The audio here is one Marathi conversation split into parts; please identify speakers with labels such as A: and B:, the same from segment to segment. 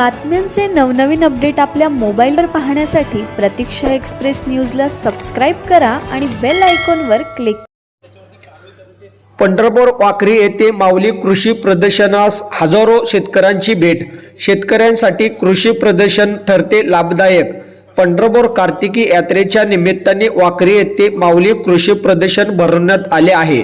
A: बातम्यांचे नवनवीन अपडेट आपल्या मोबाईलवर पाहण्यासाठी प्रतीक्षा एक्सप्रेस न्यूजला सबस्क्राईब करा आणि बेल आयकॉनवर क्लिक
B: पंढरपूर वाखरी येथे माऊली कृषी प्रदर्शनास हजारो शेतकऱ्यांची भेट. शेतकऱ्यांसाठी कृषी प्रदर्शन ठरते लाभदायक. पंढरपूर कार्तिकी यात्रेच्या निमित्ताने वाखरी येथे माऊली कृषी प्रदर्शन भरवण्यात आले आहे.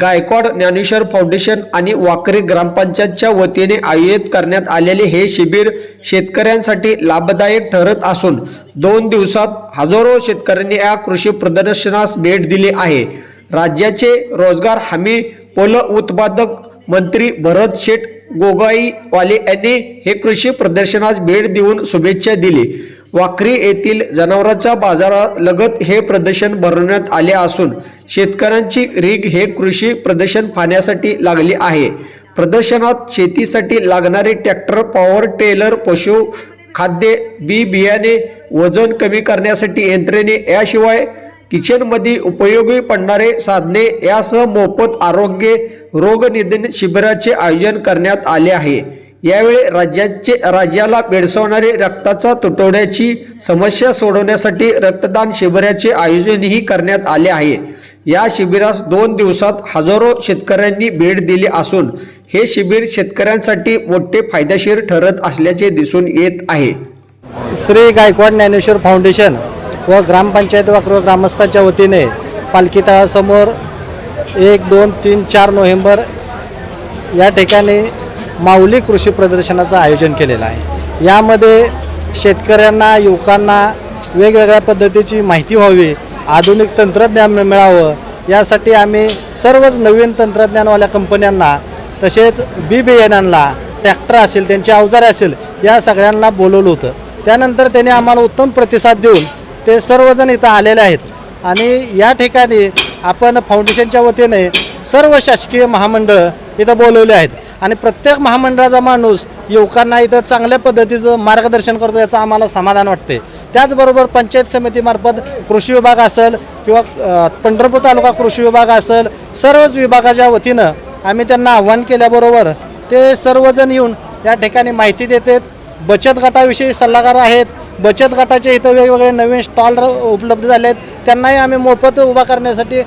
B: गायकवाड ज्ञानेश्वर फाउंडेशन आणि वाकरे ग्रामपंचायतच्या वतीने आयोजित करण्यात आलेले हे शिबिर शेतकऱ्यांसाठी लाभदायक ठरत असून दोन दिवसात हजारो शेतकऱ्यांनी या कृषी प्रदर्शनास भेट दिली आहे. राज्याचे रोजगार हमी पोल उत्पादक मंत्री भरत शेठ गोगाईवाले यांनी हे कृषी प्रदर्शनास भेट देऊन शुभेच्छा दिली. वाखरी येथील जनावरांच्या बाजारालगत हे प्रदर्शन भरवण्यात आले असून शेतकऱ्यांची रीग हे कृषी प्रदर्शन पाहण्यासाठी लागली आहे. प्रदर्शनात शेतीसाठी लागणारे ट्रॅक्टर पॉवर टेलर पशु खाद्य बी बियाणे वजन कमी करण्यासाठी यंत्रणे याशिवाय किचनमध्ये उपयोगी पडणारे साधने यासह मोफत आरोग्य रोगनिधन शिबिराचे आयोजन करण्यात आले आहे. यावेळी राज्याचे राज्याला भेडसावणारे रक्ताचा तुटवड्याची समस्या सोडवण्यासाठी रक्तदान शिबिराचे आयोजनही करण्यात आले आहे. या शिबिरास दोन दिवसात हजारो शेतकऱ्यांनी भेट दिली असून हे शिबिर शेतकऱ्यांसाठी मोठे फायदेशीर ठरत असल्याचे दिसून येत आहे.
C: श्री गायकवाड ज्ञानेश्वर फाउंडेशन व ग्रामपंचायत व ग्रामस्थांच्या वतीने पालखी तळासमोर एक दोन तीन चार नोव्हेंबर या ठिकाणी माऊली कृषी प्रदर्शनाचं आयोजन केलेलं आहे. यामध्ये शेतकऱ्यांना युवकांना वेगवेगळ्या पद्धतीची माहिती व्हावी आधुनिक तंत्रज्ञान मिळावं यासाठी आम्ही सर्वच नवीन तंत्रज्ञानवाल्या कंपन्यांना तसेच बी बियाण्यांना ट्रॅक्टर असेल त्यांचे अवजारे असेल या सगळ्यांना बोलवलं होतं. त्यानंतर त्यांनी आम्हाला उत्तम प्रतिसाद देऊन ते सर्वजण इथं आलेले आहेत. आणि या ठिकाणी आपण फाउंडेशनच्या वतीने सर्व शासकीय महामंडळ इथं बोलवले आहेत. आणि प्रत्येक महामंडळाचा माणूस युवकांना इथं चांगल्या पद्धतीचं मार्गदर्शन करतो याचं आम्हाला समाधान वाटते त्याचबरोबर पंचायत समितीमार्फत कृषी विभाग असेल किंवा पंढरपूर तालुका कृषी विभाग असेल सर्वच विभागाच्या वतीनं आम्ही त्यांना आव्हान केल्याबरोबर ते सर्वजण येऊन या ठिकाणी माहिती देतात. बचत गटाविषयी सल्लागार आहेत. बचत गटाचे इथं वेगवेगळे नवीन स्टॉल उपलब्ध झाले आहेत त्यांनाही आम्ही मोफत उभा करण्यासाठी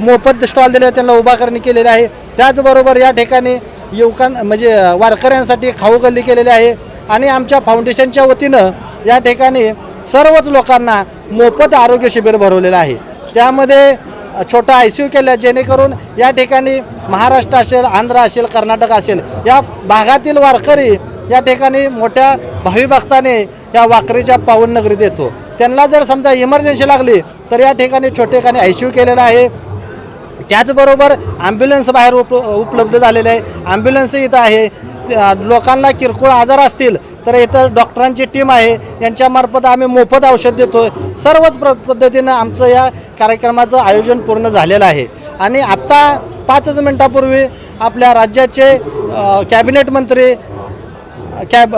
C: मोफत स्टॉल दिले त्यांना उभा करणे केलेली आहे. त्याचबरोबर या ठिकाणी युवकां म्हणजे वारकऱ्यांसाठी खाऊ गल्ली केलेली आहे. आणि आमच्या फाउंडेशनच्या वतीनं या ठिकाणी सर्वच लोकांना मोफत आरोग्य शिबिर भरवलेलं आहे. त्यामध्ये छोटा आय सी यू केलं जेणेकरून या ठिकाणी महाराष्ट्र असेल आंध्र असेल कर्नाटक असेल या भागातील वारकरी या ठिकाणी मोठ्या भाविभक्ताने या वाकरीच्या पावन नगरीत येतो. त्यांना जर समजा इमर्जन्सी लागली तर या ठिकाणी छोटे आय सी यू केलेलं आहे. त्याचबरोबर ॲम्ब्युलन्स बाहेर उप उपलब्ध झालेले आहे. ॲम्ब्युलन्स इथं आहे. लोकांना किरकोळ आजार असतील तर इथं डॉक्टरांची टीम आहे. यांच्यामार्फत आम्ही मोफत औषध देतो सर्वच प्र पद्धतीनं आमचं या कार्यक्रमाचं आयोजन पूर्ण झालेलं आहे. आणि आत्ता पाचच मिनटापूर्वी आपल्या राज्याचे कॅबिनेट मंत्री कॅब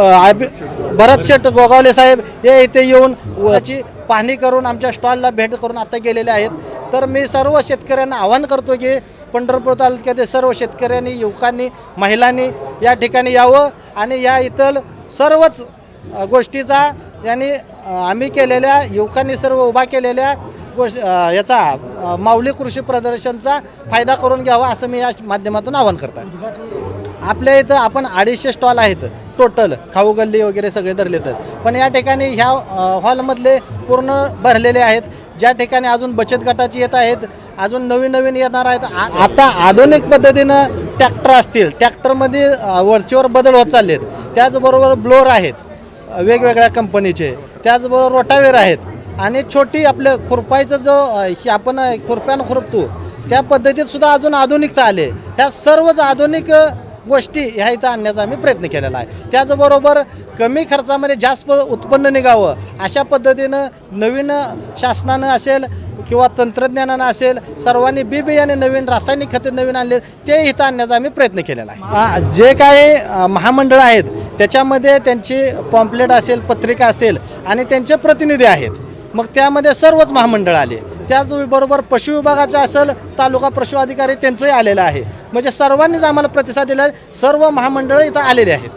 C: भरत शेठ गोगावले साहेब हे इथे येऊन याची पाहणी करून आमच्या स्टॉलला भेट करून आता गेलेले आहेत. तर मी सर्व शेतकऱ्यांना आवाहन करतो की पंढरपूर तालुक्यातील सर्व शेतकऱ्यांनी युवकांनी महिलांनी या ठिकाणी यावं आणि या इतर सर्वच गोष्टीचा यांनी आम्ही केलेल्या युवकांनी सर्व उभा केलेल्या गोष्ट याचा माऊली कृषी प्रदर्शनचा फायदा करून घ्यावा असं मी या माध्यमातून आवाहन करत. आपल्या इथं आपण अडीचशे स्टॉल आहेत. टोटल खाऊ गल्ली वगैरे सगळे धरले तर. पण या ठिकाणी ह्या हॉलमधले पूर्ण भरलेले आहेत. ज्या ठिकाणी अजून बचत गटाची येत आहेत अजून नवीन नवीन येणार आहेत. आता आधुनिक पद्धतीनं ट्रॅक्टर असतील. ट्रॅक्टरमध्ये वरचेवर वरचीवर बदल होत चालले आहेत त्याचबरोबर ब्लोअर आहेत वेगवेगळ्या कंपनीचे. त्याचबरोबर रोटावेर आहेत. आणि छोटी आपलं खुरपायचं जो ही आपण खुरप्यानं खुरपतो त्या पद्धतीत सुद्धा अजून आधुनिकता आले ह्या सर्वच आधुनिक गोष्टी ह्या इथं आणण्याचा आम्ही प्रयत्न केलेला आहे. त्याचबरोबर कमी खर्चामध्ये जास्त उत्पन्न निघावं अशा पद्धतीनं नवीन शासनानं असेल किंवा तंत्रज्ञानानं असेल सर्वांनी बी बियाणे नवीन रासायनिक खते नवीन आणले ते इथं आणण्याचा आम्ही प्रयत्न केलेला आहे. जे काही महामंडळ आहेत त्याच्यामध्ये त्यांची पॉम्पलेट असेल पत्रिका असेल आणि त्यांचे प्रतिनिधी आहेत. मग त्यामध्ये सर्वच महामंडळ आले. त्याचबरोबर पशु विभागाचं असेल तालुका पशु अधिकारी त्यांचंही आलेलं आहे. म्हणजे सर्वांनीच आम्हाला प्रतिसाद दिला आहे सर्व महामंडळं इथं आलेले आहेत.